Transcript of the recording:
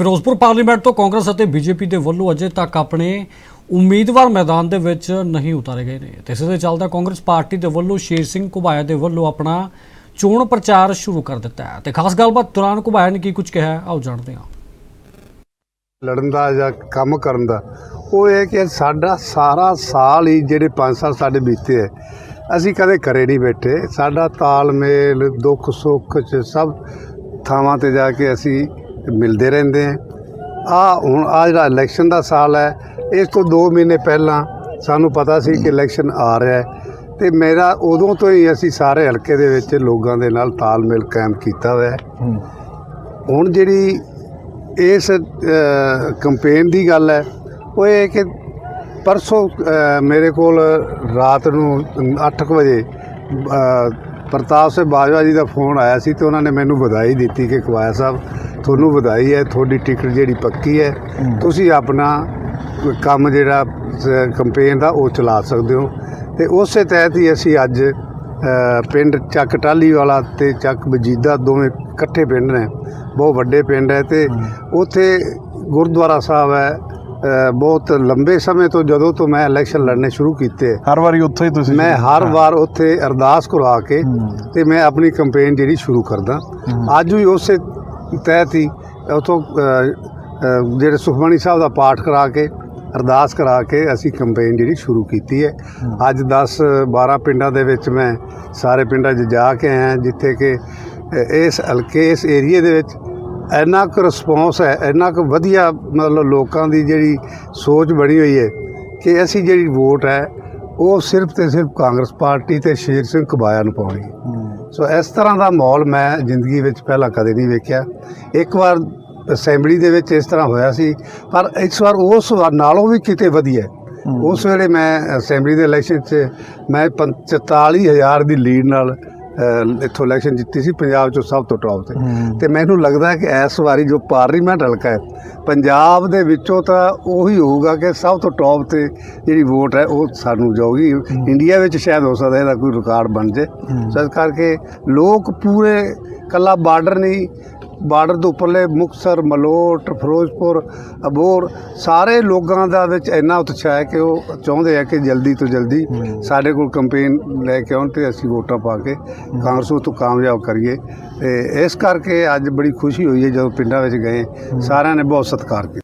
Firozpur parliament ਤੋਂ ਕਾਂਗਰਸ ਅਤੇ BJP ਦੇ ਵੱਲੋਂ ਅਜੇ ਤੱਕ ਆਪਣੇ ਉਮੀਦਵਾਰ ਮੈਦਾਨ ਦੇ ਵਿੱਚ ਨਹੀਂ ਉਤਾਰੇ ਗਏ ਨੇ। ਤੇ ਇਸ ਦੇ ਚੱਲਦਾ ਕਾਂਗਰਸ ਪਾਰਟੀ ਦੇ ਵੱਲੋਂ ਸ਼ੇਰ ਸਿੰਘ ਘੁਬਾਇਆ ਦੇ ਵੱਲੋਂ ਆਪਣਾ ਚੋਣ ਪ੍ਰਚਾਰ ਸ਼ੁਰੂ ਕਰ ਦਿੱਤਾ ਹੈ। ਤੇ ਖਾਸ ਗੱਲਬਾਤ ਦੌਰਾਨ ਘੁਬਾਇਆ ਨੇ ਕੀ ਕੁਝ ਕਿਹਾ ਆਓ ਜਾਣਦੇ ਹਾਂ। ਲੜਨ ਦਾ ਜਾਂ ਕੰਮ ਕਰਨ ਦਾ, ਉਹ ਇਹ ਕਿ ਸਾਡਾ ਸਾਰਾ ਸਾਲ ਹੀ ਜਿਹੜੇ 5 ਸਾਲ ਸਾਡੇ ਬੀਤੇ ਹੈ, ਅਸੀਂ ਕਦੇ ਘਰੇ ਨਹੀਂ ਬੈਠੇ। ਸਾਡਾ ਤਾਲਮੇਲ ਦੁੱਖ ਸੁੱਖ ਚ ਸਭ ਥਾਵਾਂ ਤੇ ਜਾ ਕੇ ਅਸੀਂ ਮਿਲਦੇ ਰਹਿੰਦੇ ਹਾਂ ਆ ਹੁਣ ਆ ਜਿਹੜਾ ਇਲੈਕਸ਼ਨ ਦਾ ਸਾਲ ਹੈ ਇਸ ਤੋਂ 2 ਮਹੀਨੇ ਪਹਿਲਾਂ ਸਾਨੂੰ ਪਤਾ ਸੀ ਕਿ ਇਲੈਕਸ਼ਨ ਆ ਰਿਹਾ ਹੈ। ਤੇ ਮੇਰਾ ਉਦੋਂ ਤੋਂ ਹੀ ਅਸੀਂ ਸਾਰੇ ਹਲਕੇ ਦੇ ਵਿੱਚ ਲੋਕਾਂ ਦੇ ਨਾਲ ਤਾਲਮੇਲ ਕਾਇਮ ਕੀਤਾ ਹੋਇਆ ਹੈ। ਹੁਣ ਜਿਹੜੀ ਇਸ ਕੰਪੇਨ ਦੀ ਗੱਲ ਹੈ ਉਹ ਇਹ ਕਿ ਪਰਸੋਂ ਮੇਰੇ ਕੋਲ ਰਾਤ ਨੂੰ 8 ਵਜੇ ਪ੍ਰਤਾਪ ਸਿੰਘ ਬਾਜਵਾ ਜੀ ਦਾ ਫੋਨ ਆਇਆ ਸੀ ਤੇ ਉਹਨਾਂ ਨੇ ਮੈਨੂੰ ਵਧਾਈ ਦਿੱਤੀ ਕਿ ਕਵਾਇਆ ਸਾਹਿਬ ਤੁਹਾਨੂੰ ਵਧਾਈ ਹੈ ਤੁਹਾਡੀ ਟਿਕਟ ਜਿਹੜੀ ਪੱਕੀ ਹੈ ਤੁਸੀਂ ਆਪਣਾ ਕੰਮ ਜਿਹੜਾ ਕੰਪੇਨ ਦਾ ਉਹ ਚਲਾ ਸਕਦੇ ਹੋ। ਤੇ ਉਸੇ ਤਹਿਤ ਹੀ ਅਸੀਂ ਅੱਜ ਪਿੰਡ ਚੱਕ ਟਾਲੀ ਵਾਲਾ ਤੇ ਚੱਕ ਵਜੀਦਾ ਦੋਵੇਂ ਇਕੱਠੇ ਪਿੰਡ ਨੇ ਬਹੁਤ ਵੱਡੇ ਪਿੰਡ ਹੈ ਤੇ ਉੱਥੇ ਗੁਰਦੁਆਰਾ ਸਾਹਿਬ ਹੈ ਬਹੁਤ ਲੰਬੇ ਸਮੇਂ ਤੋਂ ਜਦੋਂ ਤੋਂ ਮੈਂ ਇਲੈਕਸ਼ਨ ਲੜਨੇ ਸ਼ੁਰੂ ਕੀਤੇ। ਹਰ ਵਾਰੀ ਉੱਥੇ ਹੀ ਤੁਸੀਂ ਮੈਂ ਹਰ ਵਾਰ ਉੱਥੇ ਅਰਦਾਸ ਕਰਵਾ ਕੇ ਤੇ ਮੈਂ ਆਪਣੀ ਕੰਪੇਨ ਜਿਹੜੀ ਸ਼ੁਰੂ ਕਰਦਾ। ਅੱਜ ਵੀ ਉਸੇ ਤਹਿਤ ਹੀ ਉਥੋਂ ਜਿਹੜੇ ਸੁਖਮਣੀ ਸਾਹਿਬ ਦਾ ਪਾਠ ਕਰਾ ਕੇ ਅਰਦਾਸ ਕਰਾ ਕੇ ਅਸੀਂ ਕੰਪੇਨ ਜਿਹੜੀ ਸ਼ੁਰੂ ਕੀਤੀ ਹੈ। ਅੱਜ 10 12 ਪਿੰਡਾਂ ਦੇ ਵਿੱਚ ਮੈਂ ਸਾਰੇ ਪਿੰਡਾਂ 'ਚ ਜਾ ਕੇ ਆਇਆ ਜਿੱਥੇ ਕਿ ਇਸ ਹਲਕੇ ਇਸ ਏਰੀਏ ਦੇ ਵਿੱਚ ਇੰਨਾ ਕੁ ਰਿਸਪੌਂਸ ਹੈ ਇੰਨਾ ਕੁ ਵਧੀਆ ਮਤਲਬ ਲੋਕਾਂ ਦੀ ਜਿਹੜੀ ਸੋਚ ਬਣੀ ਹੋਈ ਹੈ ਕਿ ਅਸੀਂ ਜਿਹੜੀ ਵੋਟ ਹੈ ਉਹ ਸਿਰਫ ਤੇ ਸਿਰਫ ਕਾਂਗਰਸ ਪਾਰਟੀ ਤੇ ਸ਼ੇਰ ਸਿੰਘ ਕਬਾਇਆ ਨੂੰ ਪਾਉਣੀ ਹੈ। ਸੋ ਇਸ ਤਰ੍ਹਾਂ ਦਾ ਮਾਹੌਲ ਮੈਂ ਜ਼ਿੰਦਗੀ ਵਿੱਚ ਪਹਿਲਾਂ ਕਦੇ ਨਹੀਂ ਵੇਖਿਆ ਇੱਕ ਵਾਰ ਅਸੈਂਬਲੀ ਦੇ ਵਿੱਚ ਇਸ ਤਰ੍ਹਾਂ ਹੋਇਆ ਸੀ ਪਰ ਇਸ ਵਾਰ ਉਸ ਵਾਰ ਨਾਲੋਂ ਵੀ ਕਿਤੇ ਵਧੀਆ। ਉਸ ਵੇਲੇ ਮੈਂ ਅਸੈਂਬਲੀ ਦੇ ਇਲੈਕਸ਼ਨ 'ਚ ਮੈਂ 45000 ਦੀ ਲੀਡ ਨਾਲ ਇੱਥੋਂ ਇਲੈਕਸ਼ਨ ਜਿੱਤੀ ਸੀ ਪੰਜਾਬ 'ਚੋਂ ਸਭ ਤੋਂ ਟੌਪ ਤੇ। ਤੇ ਮੈਨੂੰ ਲੱਗਦਾ ਕਿ ਇਸ ਵਾਰੀ ਜੋ ਪਾਰਲੀਮੈਂਟ ਹਲਕਾ ਹੈ ਪੰਜਾਬ ਦੇ ਵਿੱਚੋਂ ਤਾਂ ਉਹੀ ਹੋਊਗਾ ਕਿ ਸਭ ਤੋਂ ਟੌਪ ਤੇ ਜਿਹੜੀ ਵੋਟ ਹੈ ਉਹ ਸਾਨੂੰ ਜਾਊਗੀ। ਇੰਡੀਆ ਵਿੱਚ ਸ਼ਾਇਦ ਹੋ ਸਕਦਾ ਇਹਦਾ ਕੋਈ ਰਿਕਾਰਡ ਬਣ ਜੇ ਸੋ ਇਸ ਕਰਕੇ ਲੋਕ ਪੂਰੇ ਕੱਲਾ ਬਾਰਡਰ ਨਹੀਂ ਬਾਰਡਰ ਦੇ ਉੱਪਰਲੇ ਮੁਕਤਸਰ ਮਲੋਟ ਫਿਰੋਜ਼ਪੁਰ ਅਬੋਰ ਸਾਰੇ ਲੋਕਾਂ ਦਾ ਵਿੱਚ ਇੰਨਾ ਉਤਸ਼ਾਹ ਹੈ ਕਿ ਉਹ ਚਾਹੁੰਦੇ ਆ ਕਿ ਜਲਦੀ ਤੋਂ ਜਲਦੀ ਸਾਡੇ ਕੋਲ ਕੰਪੇਨ ਲੈ ਕੇ ਆਉਣ ਤੇ ਅਸੀਂ ਵੋਟਾਂ ਪਾ ਕੇ ਕਾਂਗਰਸ ਨੂੰ ਤੋਂ ਕਾਮਯਾਬ ਕਰੀਏ। ਤੇ ਇਸ ਕਰਕੇ ਅੱਜ ਬੜੀ ਖੁਸ਼ੀ ਹੋਈ ਹੈ ਜਦੋਂ ਪਿੰਡਾਂ ਵਿੱਚ ਗਏ। ਸਾਰਿਆਂ ਨੇ ਬਹੁਤ ਸਤਿਕਾਰ ਕੀਤਾ।